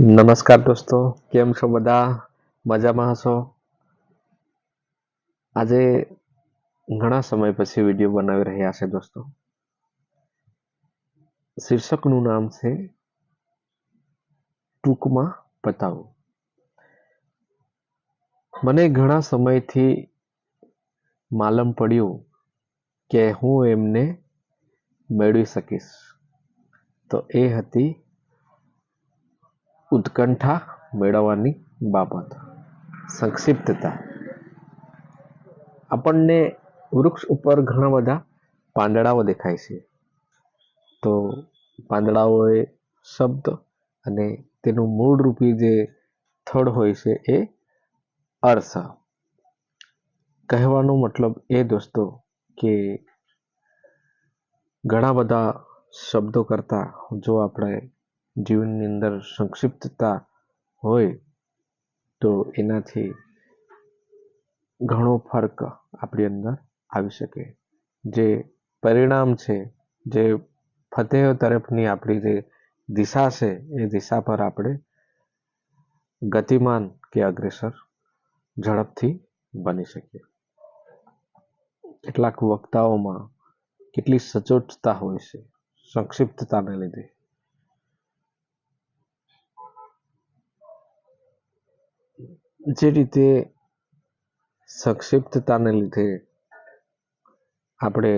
નમસ્કાર દોસ્તો, કેમ છો બધા? મજામાં હશો? આજે ઘણા સમય પછી વીડિયો બનાવી રહ્યા છે દોસ્તો. શીર્ષકનું નામ છે, ટૂંકમાં બતાવું. મને ઘણા સમયથી માલમ પડ્યું કે હું એમને મેળવી શકીશ. તો એ હતી ઉત્કંઠા મેળવવાની બાબત. સંક્ષિપ્તતા. આપણને વૃક્ષ ઉપર ઘણા બધા પાંદડાઓ દેખાય છે. તો પાંદડાઓ એ શબ્દ અને તેનું મૂળ રૂપી જે થડ હોય છે એ અર્થ કહેવાનો મતલબ એ દોસ્તો કે ઘણા બધા શબ્દો કરતા જો આપણે જીવનની અંદર સંક્ષિપ્તતા હોય, તો એનાથી ઘણો ફરક આપણી અંદર આવી શકે. જે પરિણામ છે, જે ફતેહ તરફની આપણી જે દિશા છે, એ દિશા પર આપણે ગતિમાન કે અગ્રેસર ઝડપથી બની શકીએ. કેટલાક વક્તાઓમાં કેટલી સચોટતા હોય છે, સંક્ષિપ્તતાને લીધે. જે રીતે સંક્ષિપ્તતાને લીધે આપણે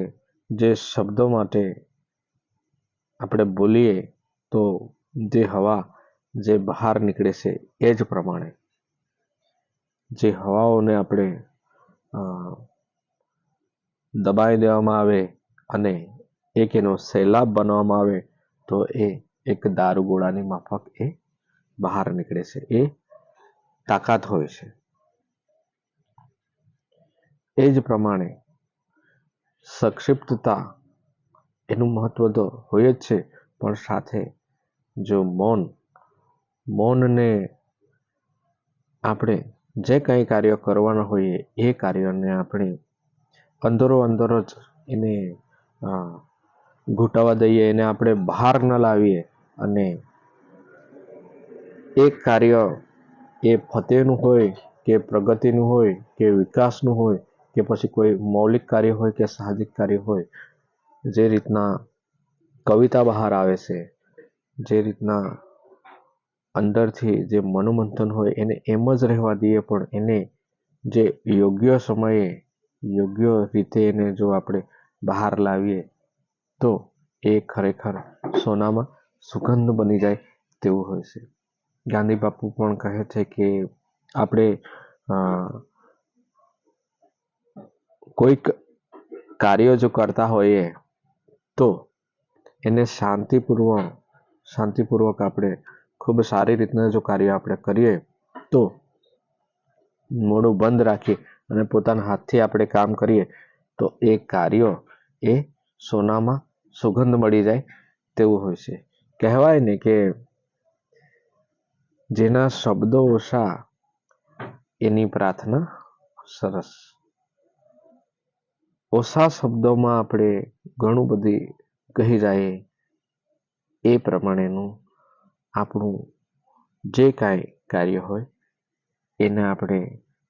જે શબ્દો માટે આપણે બોલીએ, તો જે હવા જે બહાર નીકળે છે, એ જ પ્રમાણે જે હવાઓને આપણે દબાઈ દેવામાં આવે અને એક એનો સૈલાબ બનાવવામાં આવે, તો એ એક દારૂગોળાની માફક એ બહાર નીકળે છે. એ તાકાત હોય છે. એ જ પ્રમાણે સંક્ષિપ્તતા એનું મહત્વ તો હોય જ છે, પણ સાથે જો મૌન, મૌનને આપણે જે કંઈ કાર્ય કરવાના હોઈએ એ કાર્યને આપણે અંદરો અંદર જ એને ઘૂંટાવા દઈએ, એને આપણે બહાર ન લાવીએ અને એ કાર્ય એ ફતેહનું હોય, કે પ્રગતિનું હોય, કે વિકાસનું હોય, કે પછી કોઈ મૌલિક કાર્ય હોય કે સાહજિક કાર્ય હોય, જે રીતના કવિતા બહાર આવે છે, જે રીતના અંદરથી જે મનોમંથન હોય એને એમ જ રહેવા દઈએ પણ એને જે યોગ્ય સમયે, યોગ્ય રીતે એને જો આપણે બહાર લાવીએ, તો એ ખરેખર સોનામાં સુગંધ બની જાય તેવું હોય છે. ગાંધી બાપુ પણ કહે છે કે આપણે કોઈક કાર્યો જો કરતા હોઈએ તો એને શાંતિપૂર્વક શાંતિપૂર્વક આપણે ખૂબ સારી રીતના જો કાર્ય આપણે કરીએ તો મોડું બંધ રાખી અને પોતાના હાથથી આપણે કામ કરીએ તો એ કાર્ય એ સોનામાં સુગંધ મળી જાય તેવું હોય છે. કહેવાય ને કે જેના શબ્દો ઓછા એની પ્રાર્થના સરસ. ઓછા શબ્દોમાં આપણે ઘણું બધી કહી જાય એ પ્રમાણેનું આપણું જે કાંઈ કાર્ય હોય એને આપણે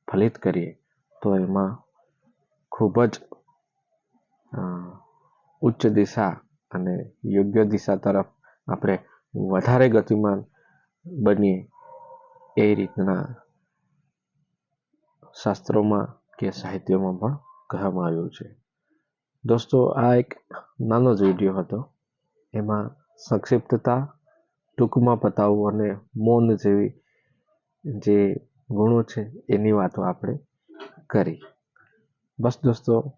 ફલિત કરીએ તો એમાં ખૂબ જ ઉચ્ચ દિશા અને યોગ્ય દિશા તરફ આપણે વધારે ગતિમાન બનીએ એ રીતના શાસ્ત્રોમાં કે સાહિત્યમાં પણ કહેવામાં આવ્યું છે. દોસ્તો, આ એક નાનો જ વીડિયો હતો. એમાં સંક્ષિપ્તતા, ટૂંકમાં પતાવવું અને મૌન જેવી જે ગુણો છે એની વાતો આપણે કરી. બસ દોસ્તો,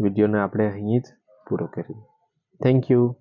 વિડીયોને આપણે અહીં જ પૂરો કરીએ. Thank you